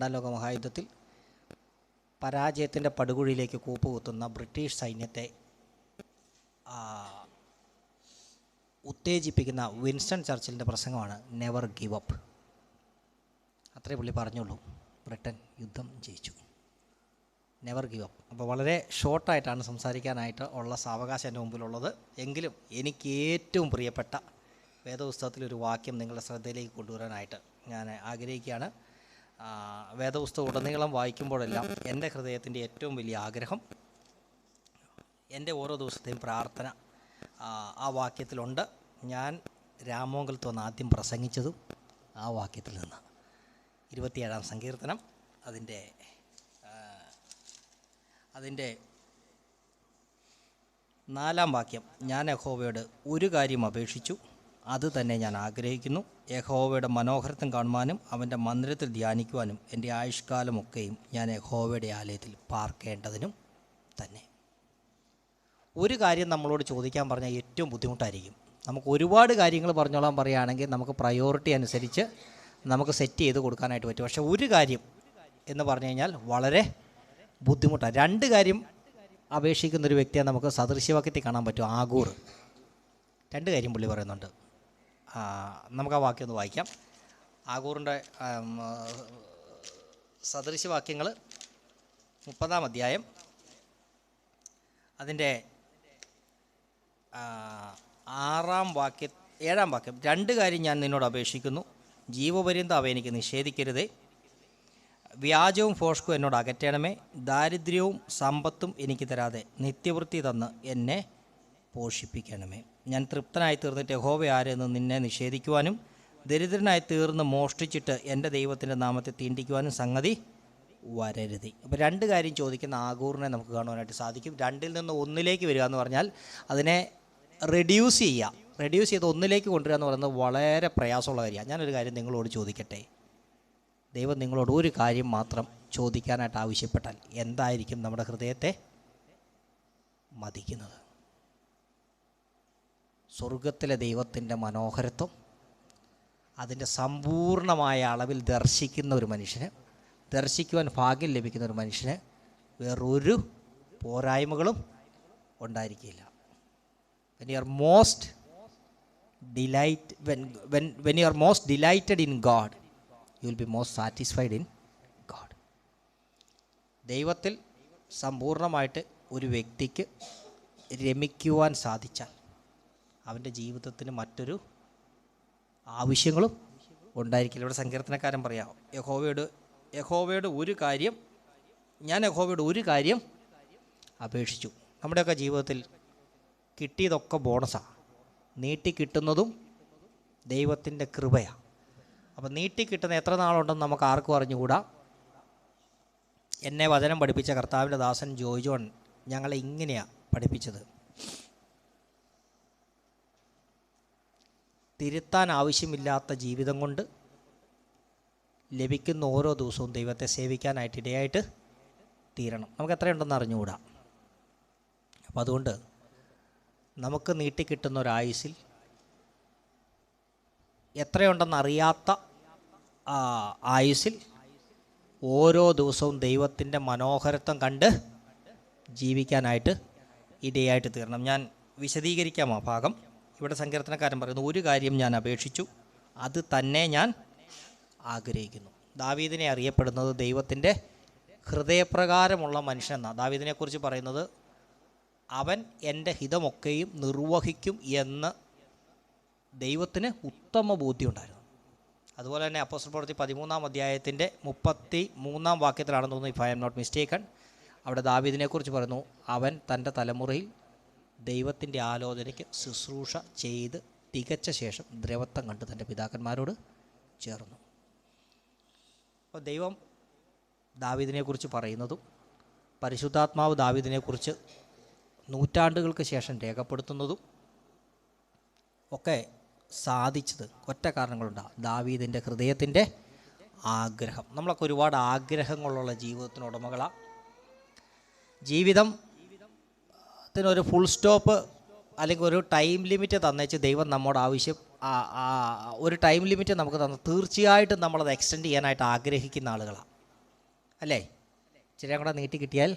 രണ്ടാം ലോക മഹായുദ്ധത്തിൽ പരാജയത്തിന്റെ പടുകുഴിയിലേക്ക് കൂപ്പുകുത്തുന്ന ബ്രിട്ടീഷ് സൈന്യത്തെ ഉത്തേജിപ്പിക്കുന്ന വിൻസ്റ്റൺ ചർച്ചിലിന്റെ പ്രസംഗമാണ് നെവർ ഗിവ് അപ്പ് അത്രേ പുള്ളി പറഞ്ഞുള്ളൂ. ബ്രിട്ടൻ യുദ്ധം ജയിച്ചു. നെവർ ഗിവ് അപ്പ് അപ്പോൾ വളരെ ഷോർട്ടായിട്ടാണ് സംസാരിക്കാനായിട്ട് ഉള്ള സാവകാശം എന്റെ മുമ്പിലുള്ളത്. എങ്കിലും എനിക്ക് ഏറ്റവും പ്രിയപ്പെട്ട വേദപുസ്തകത്തിലൊരു വാക്യം നിങ്ങളുടെ ശ്രദ്ധയിലേക്ക് കൊണ്ടുവരാനായിട്ട് ഞാൻ ആഗ്രഹിക്കുകയാണ്. വേദപുസ്തകം ഉടനീളം വായിക്കുമ്പോഴെല്ലാം എന്റെ ഹൃദയത്തിന്റെ ഏറ്റവും വലിയ ആഗ്രഹം എന്റെ ഓരോ ദിവസത്തെയും പ്രാർത്ഥന ആ, വാക്യത്തിലുണ്ട്. ഞാൻ രാമോങ്കലത്ത് വന്ന് ആദ്യം പ്രസംഗിച്ചതും ആ വാക്യത്തിൽ നിന്ന് ഇരുപത്തിയേഴാം സങ്കീർത്തനം അതിന്റെ അതിന്റെ നാലാം വാക്യം ഞാൻ അഹോബയോട് ഒരു കാര്യം അപേക്ഷിച്ചു. അത് തന്നെ ഞാൻ ആഗ്രഹിക്കുന്നു. യഹോവയുടെ മനോഹരത്വം കാണുവാനും അവന്റെ മന്ദിരത്തിൽ ധ്യാനിക്കുവാനും എന്റെ ആയുഷ്കാലമൊക്കെയും ഞാൻ യഹോവയുടെ ആലയത്തിൽ പാർക്കേണ്ടതിനും തന്നെ. ഒരു കാര്യം നമ്മളോട് ചോദിക്കാൻ പറഞ്ഞാൽ ഏറ്റവും ബുദ്ധിമുട്ടായിരിക്കും. നമുക്ക് ഒരുപാട് കാര്യങ്ങൾ പറഞ്ഞോളാൻ പറയുകയാണെങ്കിൽ നമുക്ക് പ്രയോറിറ്റി അനുസരിച്ച് നമുക്ക് സെറ്റ് ചെയ്ത് കൊടുക്കാനായിട്ട് പറ്റും. പക്ഷേ ഒരു കാര്യം എന്ന് പറഞ്ഞു കഴിഞ്ഞാൽ വളരെ ബുദ്ധിമുട്ടാണ്. രണ്ട് കാര്യം അപേക്ഷിക്കുന്നൊരു വ്യക്തിയെ നമുക്ക് സദൃശ്യവാക്യത്തിൽ കാണാൻ പറ്റും. ആഗൂർ. രണ്ട് കാര്യം പുള്ളി പറയുന്നുണ്ട്. നമുക്ക് ആ വാക്യം ഒന്ന് വായിക്കാം. ആഗൂറിന്റെ സദൃശവാക്യങ്ങൾ മുപ്പതാം അധ്യായം. അതിന്റെ ആറാം വാക്യ ഏഴാം വാക്യം. രണ്ട് കാര്യം ഞാൻ നിന്നോട് അപേക്ഷിക്കുന്നു. ജീവപര്യന്തം അവ എനിക്ക് നിഷേധിക്കരുതേ. വ്യാജവും ഫോഷ്കും എന്നോട് അകറ്റണമേ. ദാരിദ്ര്യവും സമ്പത്തും എനിക്ക് തരാതെ നിത്യവൃത്തി തന്ന് എന്നെ പോഷിപ്പിക്കണമേ. ഞാൻ തൃപ്തനായി തീർന്നിട്ട് യഹോവ ആരെന്ന് നിന്നെ നിഷേധിക്കുവാനും ദരിദ്രനായി തീർന്ന് മോഷ്ടിച്ചിട്ട് എന്റെ ദൈവത്തിന്റെ നാമത്തെ തീണ്ടിക്കുവാനും സംഗതി വരരുത്. അപ്പോൾ രണ്ട് കാര്യം ചോദിക്കുന്ന ആഗൂറിനെ നമുക്ക് കാണുവാനായിട്ട് സാധിക്കും. രണ്ടിൽ നിന്ന് ഒന്നിലേക്ക് വരിക എന്ന് പറഞ്ഞാൽ അതിനെ റെഡ്യൂസ് ചെയ്യുക. റെഡ്യൂസ് ചെയ്ത് ഒന്നിലേക്ക് കൊണ്ടുവരിക എന്ന് പറയുന്നത് വളരെ പ്രയാസമുള്ള കാര്യമാണ്. ഞാനൊരു കാര്യം നിങ്ങളോട് ചോദിക്കട്ടെ? ദൈവം നിങ്ങളോട് ഒരു കാര്യം മാത്രം ചോദിക്കാനായിട്ട് ആവശ്യപ്പെട്ടാൽ എന്തായിരിക്കും നമ്മുടെ ഹൃദയത്തെ മതിക്കുന്നത്? സ്വർഗത്തിലെ ദൈവത്തിന്റെ മനോഹരത്വം അതിന്റെ സമ്പൂർണമായ അളവിൽ ദർശിക്കുന്ന ഒരു മനുഷ്യന് ദർശിക്കുവാൻ ഭാഗ്യം ലഭിക്കുന്ന ഒരു മനുഷ്യന് വേറൊരു പോരായ്മകളും ഉണ്ടായിരിക്കില്ല. When you are most delight when when when you are most delighted in God you will be most satisfied in God ദൈവത്തിൽ സമ്പൂർണമായിട്ട് ഒരു വ്യക്തിക്ക് രമിക്കുവാൻ സാധിച്ചാൽ അവന്റെ ജീവിതത്തിന് മറ്റൊരു ആവശ്യങ്ങളും ഉണ്ടായിരിക്കില്ല. ഇവിടെ സങ്കീർത്തനക്കാരൻ പറയാം യഹോവയോട് യഹോവയുടെ ഒരു കാര്യം ഞാൻ യഹോവയുടെ ഒരു കാര്യം അപേക്ഷിച്ചു. നമ്മുടെയൊക്കെ ജീവിതത്തിൽ കിട്ടിയതൊക്കെ ബോണസാണ് നീട്ടി കിട്ടുന്നതും ദൈവത്തിന്റെ കൃപയാണ് അപ്പം നീട്ടി കിട്ടുന്ന എത്ര നാളുണ്ടെന്ന് നമുക്ക് ആർക്കും അറിഞ്ഞുകൂടാ. എന്നെ വചനം പഠിപ്പിച്ച കർത്താവിന്റെ ദാസൻ ജോയ് ജോൺ ഞങ്ങളെ ഇങ്ങനെയാണ് പഠിപ്പിച്ചത്. തിരുത്താൻ ആവശ്യമില്ലാത്ത ജീവിതം കൊണ്ട് ലഭിക്കുന്ന ഓരോ ദിവസവും ദൈവത്തെ സേവിക്കാനായിട്ട് ഇടയായിട്ട് തീരണം. നമുക്ക് എത്രയുണ്ടെന്ന് അറിഞ്ഞുകൂടാ? അപ്പോൾ അതുകൊണ്ട് നമുക്ക് നീട്ടിക്കിട്ടുന്ന ഒരായുസിൽ എത്രയുണ്ടെന്ന് അറിയാത്ത ആ, ഓരോ ദിവസവും ദൈവത്തിന്റെ മനോഹരത്വം കണ്ട് ജീവിക്കാനായിട്ട് ഇടയായിട്ട് തീരണം. ഞാൻ വിശദീകരിക്കാം ആ ഭാഗം? ഇവിടെ സങ്കീർത്തനക്കാരൻ പറയുന്നു ഒരു കാര്യം ഞാൻ അപേക്ഷിച്ചു അത് തന്നെ ഞാൻ ആഗ്രഹിക്കുന്നു. ദാവീദിനെ അറിയപ്പെടുന്നത് ദൈവത്തിന്റെ ഹൃദയപ്രകാരമുള്ള മനുഷ്യനെന്നാണ്. ദാവീദിനെക്കുറിച്ച് പറയുന്നത് അവൻ എന്റെ ഹിതമൊക്കെയും നിർവഹിക്കും എന്ന് ദൈവത്തിന് ഉത്തമ ബോധ്യമുണ്ടായിരുന്നു അതുപോലെ തന്നെ അപ്പോസ്റ്റൽ പ്രവൃത്തി പതിമൂന്നാം അധ്യായത്തിന്റെ മുപ്പത്തി മൂന്നാം വാക്യത്തിലാണെന്ന് തോന്നുന്നു if I'm not mistaken അവിടെ ദാവീദിനെക്കുറിച്ച് പറയുന്നു അവൻ തന്റെ തലമുറയിൽ ദൈവത്തിന്റെ ആലോചനയ്ക്ക് ശുശ്രൂഷ ചെയ്ത് തികച്ച ശേഷം ദ്രവത്വം കണ്ട് തന്റെ പിതാക്കന്മാരോട് ചേർന്നു. അപ്പോൾ ദൈവം ദാവീദിനെക്കുറിച്ച് പറയുന്നതും പരിശുദ്ധാത്മാവ് ദാവീദിനെക്കുറിച്ച് നൂറ്റാണ്ടുകൾക്ക് ശേഷം രേഖപ്പെടുത്തുന്നതും ഒക്കെ സാധിച്ചത് ഒറ്റ കാരണങ്ങളുണ്ടാകും ദാവീദിന്റെ ഹൃദയത്തിന്റെ ആഗ്രഹം. നമ്മളൊക്കെ ഒരുപാട് ആഗ്രഹങ്ങളുള്ള ജീവിതത്തിന് ഉടമകളാണ് ജീവിതം ത്തിനൊരു ഫുൾ സ്റ്റോപ്പ് അല്ലെങ്കിൽ ഒരു ടൈം ലിമിറ്റ് തന്നേച്ച് ദൈവം നമ്മോട് ആവശ്യം ഒരു ടൈം ലിമിറ്റ് നമുക്ക് തന്നു. തീർച്ചയായിട്ടും നമ്മളത് എക്സ്റ്റെൻഡ് ചെയ്യാനായിട്ട് ആഗ്രഹിക്കുന്ന ആളുകളാണ് അല്ലേ? ചെറിയ കൂടെ നീട്ടി കിട്ടിയാൽ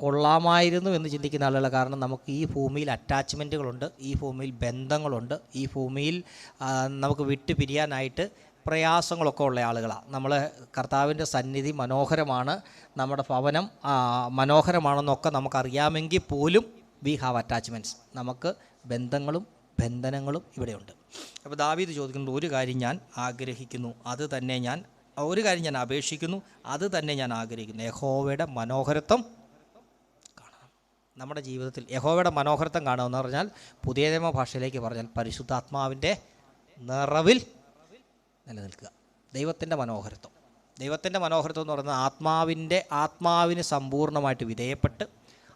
കൊള്ളാമായിരുന്നു എന്ന് ചിന്തിക്കുന്ന ആളുകൾ കാരണം നമുക്ക് ഈ ഭൂമിയിൽ അറ്റാച്ച്മെന്റുകളുണ്ട് ഈ ഭൂമിയിൽ ബന്ധങ്ങളുണ്ട് ഈ ഭൂമിയിൽ നമുക്ക് വിട്ടു പിരിയാനായിട്ട് പ്രയാസങ്ങളൊക്കെ ഉള്ള ആളുകളാണ് നമ്മൾ കർത്താവിന്റെ സന്നിധി മനോഹരമാണ്. നമ്മുടെ ഭവനം മനോഹരമാണെന്നൊക്കെ നമുക്കറിയാമെങ്കിൽ പോലും വി ഹാവ് അറ്റാച്ച്മെന്റ്സ് നമുക്ക് ബന്ധങ്ങളും ബന്ധനങ്ങളും ഇവിടെയുണ്ട്. അപ്പോൾ ദാവീദ് ചോദിക്കുന്നത് ഒരു കാര്യം ഞാൻ ആഗ്രഹിക്കുന്നു. അത് തന്നെ ഞാൻ ഒരു കാര്യം ഞാൻ അപേക്ഷിക്കുന്നു. അത് തന്നെ ഞാൻ ആഗ്രഹിക്കുന്നു. യഹോവയുടെ മനോഹരത്വം കാണണം. നമ്മുടെ ജീവിതത്തിൽ യഹോവയുടെ മനോഹരത്വം കാണുമെന്ന് പറഞ്ഞാൽ പുതിയ നിയമ ഭാഷയിലേക്ക് പറഞ്ഞാൽ പരിശുദ്ധാത്മാവിന്റെ നിറവിൽ നിലനിൽക്കുക. ദൈവത്തിന്റെ മനോഹരത്വം. ദൈവത്തിന്റെ മനോഹരത്വം എന്ന് പറയുന്നത് ആത്മാവിന്റെ ആത്മാവിന് സമ്പൂർണമായിട്ട് വിധേയപ്പെട്ട്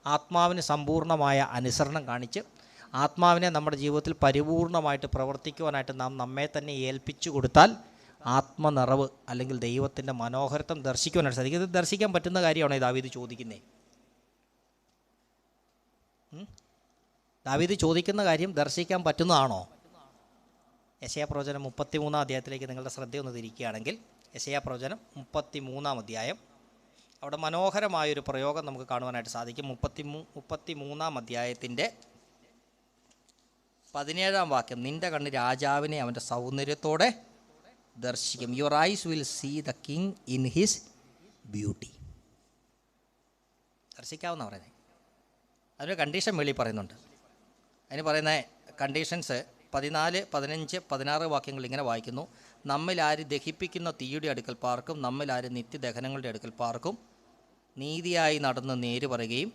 ആത്മാവിന് സമ്പൂർണമായ അനുസരണം കാണിച്ച് ആത്മാവിനെ നമ്മുടെ ജീവിതത്തിൽ പരിപൂർണമായിട്ട് പ്രവർത്തിക്കുവാനായിട്ട് നാം നമ്മെ തന്നെ ഏൽപ്പിച്ചു കൊടുത്താൽ ആത്മനിറവ് അല്ലെങ്കിൽ ദൈവത്തിന്റെ മനോഹരത്വം ദർശിക്കുവാനായിട്ട് സാധിക്കും. ഇത് ദർശിക്കാൻ പറ്റുന്ന കാര്യമാണോ ദാവീദ് ചോദിക്കുന്നത് ദാവീദ് ചോദിക്കുന്ന കാര്യം ദർശിക്കാൻ പറ്റുന്നതാണോ? യശയാ പ്രവചനം മുപ്പത്തി മൂന്നാം അധ്യായത്തിലേക്ക് നിങ്ങളുടെ ശ്രദ്ധ ഒന്ന് തിരിക്കുകയാണെങ്കിൽ യശയ പ്രവചനം മുപ്പത്തി മൂന്നാം അധ്യായം. അവിടെ മനോഹരമായൊരു പ്രയോഗം നമുക്ക് കാണുവാനായിട്ട് സാധിക്കും. മുപ്പത്തി മൂ മുപ്പത്തി മൂന്നാം അധ്യായത്തിന്റെ പതിനേഴാം വാക്യം. നിന്റെ കണ്ണ് രാജാവിനെ അവന്റെ സൗന്ദര്യത്തോടെ ദർശിക്കും. Your eyes will see the king in his beauty ദർശിക്കാവുന്ന പറയുന്നത്. അതിനൊരു കണ്ടീഷൻ വെളി പറയുന്നുണ്ട്. അതിന് പറയുന്ന കണ്ടീഷൻസ് പതിനാല് പതിനഞ്ച് പതിനാറ് വാക്യങ്ങൾ ഇങ്ങനെ വായിക്കുന്നു. നമ്മിൽ ആര് ദഹിപ്പിക്കുന്ന തീയുടെ അടുക്കൽ പാർക്കും നമ്മിൽ ആര് നിത്യദഹനങ്ങളുടെ അടുക്കൽ പാർക്കും. നീതിയായി നടന്ന് നേര് പറയുകയും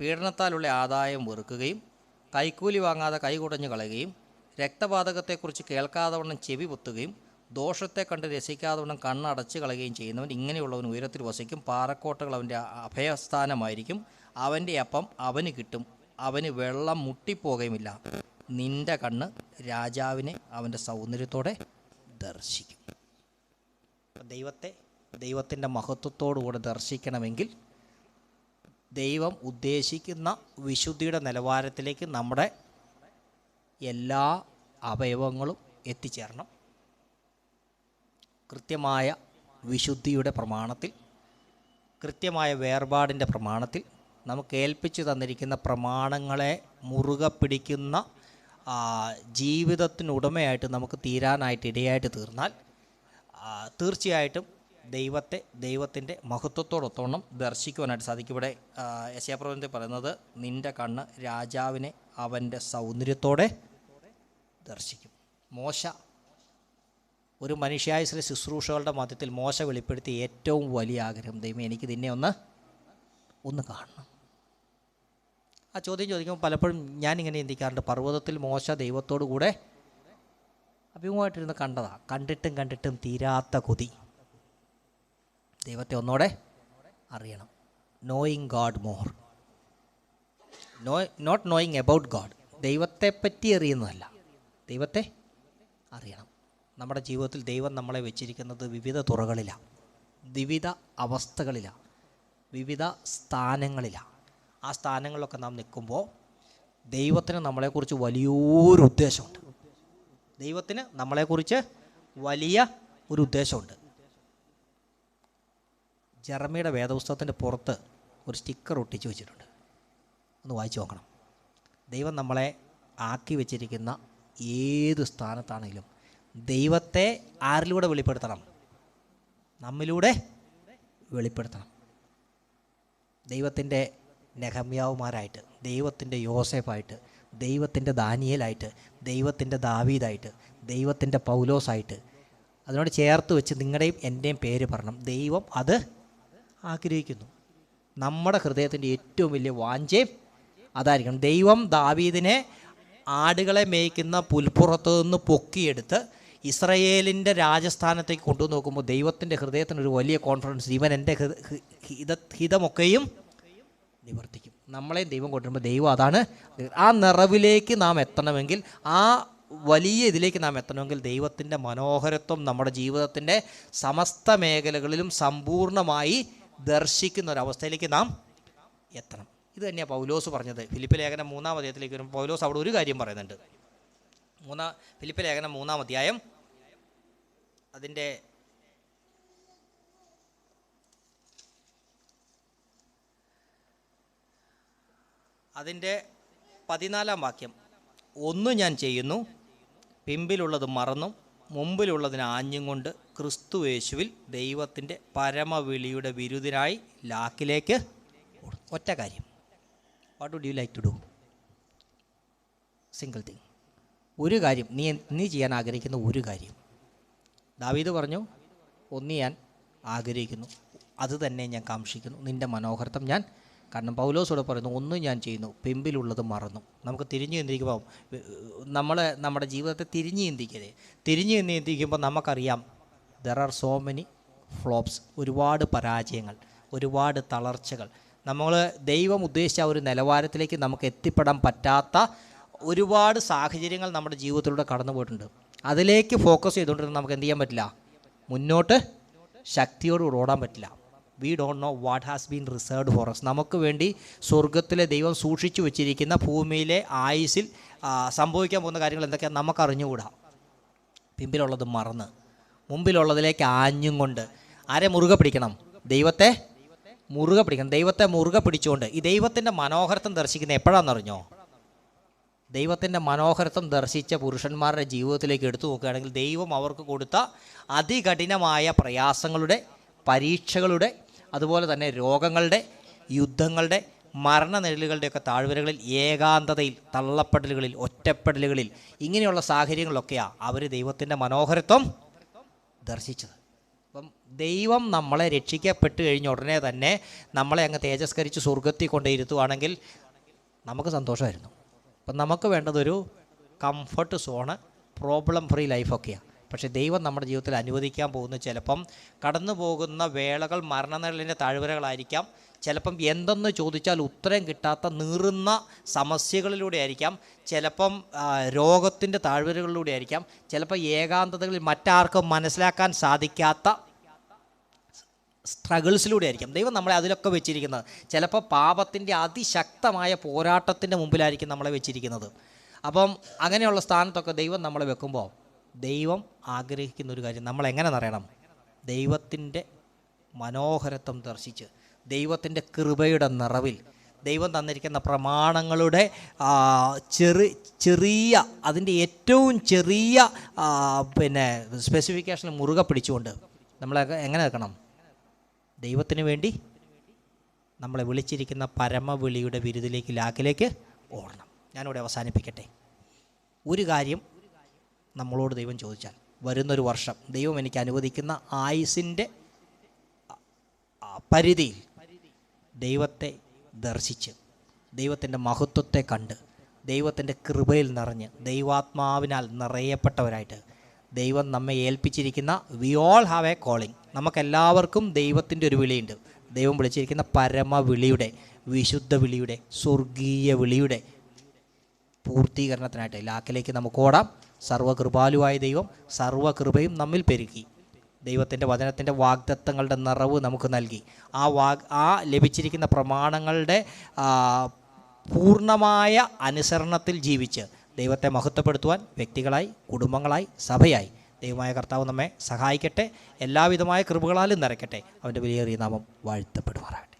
പീഡനത്താലുള്ള ആദായം വെറുക്കുകയും കൈക്കൂലി വാങ്ങാതെ കൈകുടഞ്ഞു കളയുകയും രക്തപാതകത്തെക്കുറിച്ച് കേൾക്കാതെ വണ്ണം ചെവി പൊത്തുകയും ദോഷത്തെ കണ്ട് രസിക്കാതെ വണ്ണം കണ്ണടച്ച് കളയുകയും ചെയ്യുന്നവൻ ഇങ്ങനെയുള്ളവൻ ഉയരത്തിൽ വസിക്കും. പാറക്കോട്ടകൾ അവന്റെ അഭയസ്ഥാനമായിരിക്കും. അവന്റെ അപ്പം അവന് കിട്ടും. അവന് വെള്ളം മുട്ടിപ്പോകുകയുമില്ല നിന്റെ കണ്ണ് രാജാവിനെ അവന്റെ സൗന്ദര്യത്തോടെ ദർശിക്കും. ദൈവത്തെ ദൈവത്തിന്റെ മഹത്വത്തോടുകൂടെ ദർശിക്കണമെങ്കിൽ ദൈവം ഉദ്ദേശിക്കുന്ന വിശുദ്ധിയുടെ നിലവാരത്തിലേക്ക് നമ്മുടെ എല്ലാ അവയവങ്ങളും എത്തിച്ചേരണം. കൃത്യമായ വിശുദ്ധിയുടെ പ്രമാണത്തിൽ കൃത്യമായ വേർപാടിന്റെ പ്രമാണത്തിൽ നമുക്ക് ഏൽപ്പിച്ചു തന്നിരിക്കുന്ന പ്രമാണങ്ങളെ മുറുകെ പിടിക്കുന്ന ജീവിതത്തിനുടമയായിട്ട് നമുക്ക് തീരാനായിട്ട് ഇടയായിട്ട് തീർന്നാൽ തീർച്ചയായിട്ടും ദൈവത്തെ ദൈവത്തിന്റെ മഹത്വത്തോടൊത്തോണം ദർശിക്കുവാനായിട്ട് സാധിക്കും. ഇവിടെ യശയപ്രവചനത്തിൽ പറയുന്നത് നിന്റെ കണ്ണ് രാജാവിനെ അവന്റെ സൗന്ദര്യത്തോടെ ദർശിക്കും. മോശ ഒരു മനുഷ്യായ ശ്രീ ശുശ്രൂഷകളുടെ മധ്യത്തിൽ മോശ വെളിപ്പെടുത്തിയ ഏറ്റവും വലിയ ആഗ്രഹം ദൈവം എനിക്ക് നിന്നെ ഒന്ന് ഒന്ന് കാണണം. ആ ചോദ്യം ചോദിക്കുമ്പോൾ പലപ്പോഴും ഞാൻ ഇങ്ങനെ ചിന്തിക്കാറുണ്ട്. പർവതത്തിൽ മോശ ദൈവത്തോടു കൂടെ അഭിമുഖമായിട്ടിരുന്ന് കണ്ടതാ. കണ്ടിട്ടും കണ്ടിട്ടും തീരാത്ത കൊതി. ദൈവത്തെ ഒന്നോടെ അറിയണം. Knowing God more no not knowing about God ദൈവത്തെപ്പറ്റി അറിയുന്നതല്ല. ദൈവത്തെ അറിയണം. നമ്മുടെ ജീവിതത്തിൽ ദൈവം നമ്മളെ വെച്ചിരിക്കുന്നത് വിവിധ തുറകളിലാണ് വിവിധ അവസ്ഥകളിലാണ് വിവിധ സ്ഥാനങ്ങളിലാണ് ആ സ്ഥാനങ്ങളിലൊക്കെ നാം നിൽക്കുമ്പോൾ ദൈവത്തിന് നമ്മളെക്കുറിച്ച് വലിയൊരു ഉദ്ദേശമുണ്ട്. ദൈവത്തിന് നമ്മളെക്കുറിച്ച് വലിയ ഒരു ഉദ്ദേശമുണ്ട്. ജർമ്മിയുടെ വേദപുസ്തകത്തിന്റെ പുറത്ത് ഒരു സ്റ്റിക്കർ ഒട്ടിച്ച് വെച്ചിട്ടുണ്ട്. ഒന്ന് വായിച്ചു നോക്കണം. ദൈവം നമ്മളെ ആക്കി വെച്ചിരിക്കുന്ന ഏത് സ്ഥാനത്താണെങ്കിലും ദൈവത്തെ ആരിലൂടെ വെളിപ്പെടുത്തണം? നമ്മിലൂടെ വെളിപ്പെടുത്തണം. ദൈവത്തിന്റെ നെഹമ്യാവുമാരായിട്ട് ദൈവത്തിന്റെ യോസേഫായിട്ട് ദൈവത്തിന്റെ ദാനിയലായിട്ട് ദൈവത്തിന്റെ ദാവീദായിട്ട് ദൈവത്തിന്റെ പൗലോസായിട്ട് അതിനോട് ചേർത്ത് വെച്ച് നിങ്ങളുടെയും എന്റെയും പേര് പറയണം. ദൈവം അത് ആഗ്രഹിക്കുന്നു. നമ്മുടെ ഹൃദയത്തിന്റെ ഏറ്റവും വലിയ വാഞ്ചയും അതായിരിക്കണം. ദൈവം ദാവീദിനെ ആടുകളെ മേയ്ക്കുന്ന പുൽപ്പുറത്ത് നിന്ന് പൊക്കിയെടുത്ത് ഇസ്രയേലിന്റെ രാജസ്ഥാനത്തേക്ക് കൊണ്ടുവന്ന് നോക്കുമ്പോൾ ദൈവത്തിന്റെ ഹൃദയത്തിനൊരു വലിയ കോൺഫിഡൻസ് ഇവൻ എന്റെ ഹിത ഹിതമൊക്കെയും നിവർത്തിക്കും. നമ്മളെ ദൈവം കൊണ്ടുവരുമ്പോൾ ദൈവം അതാണ് ആ നിറവിലേക്ക് നാം എത്തണമെങ്കിൽ ആ വലിയ ഇതിലേക്ക് നാം എത്തണമെങ്കിൽ ദൈവത്തിന്റെ മനോഹരത്വം നമ്മുടെ ജീവിതത്തിന്റെ സമസ്ത മേഖലകളിലും സമ്പൂർണമായി ദർശിക്കുന്ന ഒരവസ്ഥയിലേക്ക് നാം എത്തണം. ഇത് തന്നെയാണ് പൗലോസ് പറഞ്ഞത്. ഫിലിപ്പ് ലേഖനം മൂന്നാം അധ്യായത്തിലേക്ക് വരുമ്പോൾ പൗലോസ് അവിടെ ഒരു കാര്യം പറയുന്നുണ്ട്. മൂന്നാം ഫിലിപ്പ് ലേഖനം മൂന്നാം അധ്യായം അതിന്റെ അതിന്റെ പതിനാലാം വാക്യം. ഒന്ന് ഞാൻ ചെയ്യുന്നു പിമ്പിലുള്ളത് മറന്നും മുമ്പിലുള്ളതിന് ആഞ്ഞും കൊണ്ട് ക്രിസ്തു യേശുവിൽ ദൈവത്തിന്റെ പരമവിളിയുടെ വിരുദിനായി ലാക്കിലേക്ക്. ഒറ്റ കാര്യം. What would you like to do single thing ഒരു കാര്യം നീ നീ ചെയ്യാൻ ആഗ്രഹിക്കുന്ന ഒരു കാര്യം. ദാവീദ് പറഞ്ഞു ഒന്ന് ഞാൻ ആഗ്രഹിക്കുന്നു. അത് തന്നെ ഞാൻ കാക്ഷിക്കുന്നു. നിന്റെ മനോഹരത്വം ഞാൻ കാരണം പൗലോസോടെ പറയുന്നു ഒന്നും ഞാൻ ചെയ്യുന്നു പിമ്പിലുള്ളത് മറന്നു. നമുക്ക് തിരിഞ്ഞു ചിന്തിക്കുമ്പോൾ നമ്മളെ നമ്മുടെ ജീവിതത്തെ തിരിഞ്ഞു ചിന്തിക്കരുത്. തിരിഞ്ഞു ചിന്തിക്കുമ്പോൾ നമുക്കറിയാം there are so many flops ഒരുപാട് പരാജയങ്ങൾ ഒരുപാട് തളർച്ചകൾ. നമ്മൾ ദൈവം ഉദ്ദേശിച്ച ഒരു നിലവാരത്തിലേക്ക് നമുക്ക് എത്തിപ്പെടാൻ പറ്റാത്ത ഒരുപാട് സാഹചര്യങ്ങൾ നമ്മുടെ ജീവിതത്തിലൂടെ കടന്നു പോയിട്ടുണ്ട്. അതിലേക്ക് ഫോക്കസ് ചെയ്തുകൊണ്ടിരുന്ന നമുക്ക് എന്ത് ചെയ്യാൻ പറ്റില്ല? മുന്നോട്ട് ശക്തിയോടുകൂടി ഓടാൻ പറ്റില്ല. We don't know what has been reserved for us. നമുക്ക് വേണ്ടി സ്വർഗത്തിലെ ദൈവം സൂക്ഷിച്ചു വെച്ചിരിക്കുന്ന ഭൂമിയിലെ ആയുസിൽ സംഭവിക്കാൻ പോകുന്ന കാര്യങ്ങൾ എന്തൊക്കെയാണ് നമുക്ക് അറിഞ്ഞുകൂടാ പിമ്പിലുള്ളത് മറന്ന് മുമ്പിലുള്ളതിലേക്ക് ആഞ്ഞും കൊണ്ട് ആരെ മുറുകെ പിടിക്കണം? ദൈവത്തെ മുറുകെ പിടിക്കണം. ദൈവത്തെ മുറുകെ പിടിച്ചുകൊണ്ട് ഈ ദൈവത്തിന്റെ മനോഹരത്വം ദർശിക്കുന്ന എപ്പോഴാണെന്നറിഞ്ഞോ ദൈവത്തിന്റെ മനോഹരത്വം ദർശിച്ച പുരുഷന്മാരുടെ ജീവിതത്തിലേക്ക് എടുത്തു നോക്കുകയാണെങ്കിൽ ദൈവം അവർക്ക് കൊടുത്ത അതികഠിനമായ പ്രയാസങ്ങളുടെ പരീക്ഷകളുടെ അതുപോലെ തന്നെ രോഗങ്ങളുടെ യുദ്ധങ്ങളുടെ മരണനിഴലുകളുടെയൊക്കെ താഴ്വരകളിൽ ഏകാന്തതയിൽ തള്ളപ്പെടലുകളിൽ ഒറ്റപ്പെടലുകളിൽ ഇങ്ങനെയുള്ള സാഹചര്യങ്ങളിലൊക്കെയാണ് അവർ ദൈവത്തിന്റെ മനോഹരത്വം ദർശിച്ചത്. അപ്പം ദൈവം നമ്മളെ രക്ഷിക്കപ്പെട്ട് കഴിഞ്ഞ ഉടനെ തന്നെ നമ്മളെ അങ്ങ് തേജസ്കരിച്ച് സ്വർഗത്തിൽ കൊണ്ടിരുത്തുവാണെങ്കിൽ നമുക്ക് സന്തോഷമായിരുന്നു. അപ്പം നമുക്ക് വേണ്ടതൊരു കംഫർട്ട് സോണ് പ്രോബ്ലം ഫ്രീ ലൈഫൊക്കെയാണ് പക്ഷേ ദൈവം നമ്മുടെ ജീവിതത്തിൽ അനുവദിക്കാൻ പോകുന്ന ചിലപ്പം കടന്നു പോകുന്ന വേളകൾ മരണനിഴലിന്റെ താഴ്വരകളായിരിക്കാം. ചിലപ്പം എന്തെന്ന് ചോദിച്ചാൽ ഉത്തരം കിട്ടാത്ത നീറുന്ന സമസ്യകളിലൂടെ ആയിരിക്കാം. ചിലപ്പം രോഗത്തിന്റെ താഴ്വരകളിലൂടെ ആയിരിക്കാം. ചിലപ്പോൾ ഏകാന്തതകളിൽ മറ്റാർക്കും മനസ്സിലാക്കാൻ സാധിക്കാത്ത സ്ട്രഗിൾസിലൂടെ ആയിരിക്കും. ദൈവം നമ്മളെ അതിലൊക്കെ വെച്ചിരിക്കുന്നത്. ചിലപ്പോൾ പാപത്തിന്റെ അതിശക്തമായ പോരാട്ടത്തിന്റെ മുമ്പിലായിരിക്കും നമ്മളെ വെച്ചിരിക്കുന്നത്. അപ്പം അങ്ങനെയുള്ള സ്ഥാനത്തൊക്കെ ദൈവം നമ്മളെ വെക്കുമ്പോൾ ദൈവം ആഗ്രഹിക്കുന്ന ഒരു കാര്യം നമ്മൾ എങ്ങനെ അറിയണം? ദൈവത്തിന്റെ മനോഹരത്വം ദർശിച്ച് ദൈവത്തിന്റെ കൃപയുടെ നിറവിൽ ദൈവം തന്നിരിക്കുന്ന പ്രമാണങ്ങളുടെ ചെറു ചെറിയ അതിന്റെ ഏറ്റവും ചെറിയ പിന്നെ സ്പെസിഫിക്കേഷൻ മുറുകെ പിടിച്ചുകൊണ്ട് നമ്മൾ എങ്ങനെ നിൽക്കണം? ദൈവത്തിന് വേണ്ടി നമ്മളെ വിളിച്ചിരിക്കുന്ന പരമവിളിയുടെ ബിരുദിലേക്ക് ലാക്കിലേക്ക് ഓടണം. ഞാനിവിടെ അവസാനിപ്പിക്കട്ടെ. ഒരു കാര്യം നമ്മളോട് ദൈവം ചോദിച്ചാൽ വരുന്നൊരു വർഷം ദൈവം എനിക്ക് അനുവദിക്കുന്ന ആയുസിന്റെ പരിധിയിൽ ദൈവത്തെ ദർശിച്ച് ദൈവത്തിന്റെ മഹത്വത്തെ കണ്ട് ദൈവത്തിന്റെ കൃപയിൽ നിറഞ്ഞ് ദൈവാത്മാവിനാൽ നിറയപ്പെട്ടവരായിട്ട് ദൈവം നമ്മെ ഏൽപ്പിച്ചിരിക്കുന്ന we all have a calling നമുക്കെല്ലാവർക്കും ദൈവത്തിന്റെ ഒരു വിളിയുണ്ട്. ദൈവം വിളിച്ചിരിക്കുന്ന പരമവിളിയുടെ വിശുദ്ധ വിളിയുടെ സ്വർഗീയ വിളിയുടെ പൂർത്തീകരണത്തിനായിട്ട് ലാക്കിലേക്ക് നമുക്ക് ഓടാം. സർവകൃപാലുവായ ദൈവം സർവകൃപയും നമ്മിൽ പെരുകി. ദൈവത്തിന്റെ വചനത്തിന്റെ വാഗ്ദത്തങ്ങളുടെ നിറവ് നമുക്ക് നൽകി. ആ വാഗ് ആ ലഭിച്ചിരിക്കുന്ന പ്രമാണങ്ങളുടെ പൂർണമായ അനുസരണത്തിൽ ജീവിച്ച് ദൈവത്തെ മഹത്വപ്പെടുത്തുവാൻ വ്യക്തികളായി കുടുംബങ്ങളായി സഭയായി ദൈവമായ കർത്താവ് നമ്മെ സഹായിക്കട്ടെ. എല്ലാവിധമായ കൃപകളാലും നിറയ്ക്കട്ടെ. അവന്റെ വിലയേറിയ നാമം വാഴ്ത്തപ്പെടുമാറാകട്ടെ.